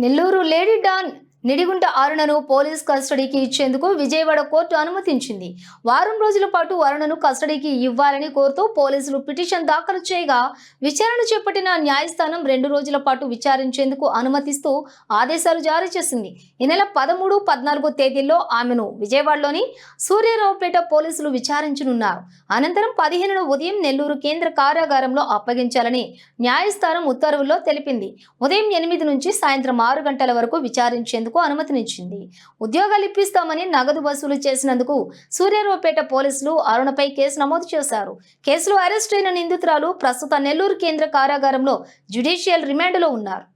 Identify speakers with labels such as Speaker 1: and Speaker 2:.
Speaker 1: Nellore lady don Nidigunta అరుణను police కస్టడీకి ఇచ్చేందుకు విజయవాడ కోర్టు అనుమతించింది. వారం రోజుల పాటు అరుణను కస్టడీకి ఇవ్వాలని కోరుతూ పోలీసులు పిటిషన్ దాఖలు చేయగా విచారణ చేపట్టిన న్యాయస్థానం రెండు రోజుల పాటు విచారించేందుకు అనుమతిస్తూ ఆదేశాలు జారీ చేసింది. ఈ నెల పదమూడు పద్నాలుగో తేదీల్లో ఆమెను విజయవాడలోని సూర్యరావుపేట పోలీసులు విచారించనున్నారు. అనంతరం పదిహేనున ఉదయం నెల్లూరు కేంద్ర కారాగారంలో అప్పగించాలని న్యాయస్థానం ఉత్తర్వుల్లో తెలిపింది. ఉదయం ఎనిమిది నుంచి సాయంత్రం ఆరు గంటల వరకు విచారించేందుకు చేసేందుకు అనుమతినిచ్చింది. ఉద్యోగాలు ఇప్పిస్తామని నగదు వసూలు చేసినందుకు సూర్యరావుపేట పోలీసులు అరుణపై కేసు నమోదు చేశారు. కేసులో అరెస్ట్ అయిన నిందితురాలు ప్రస్తుత నెల్లూరు కేంద్ర కారాగారంలో జ్యుడిషియల్ రిమాండ్లో ఉన్నారు.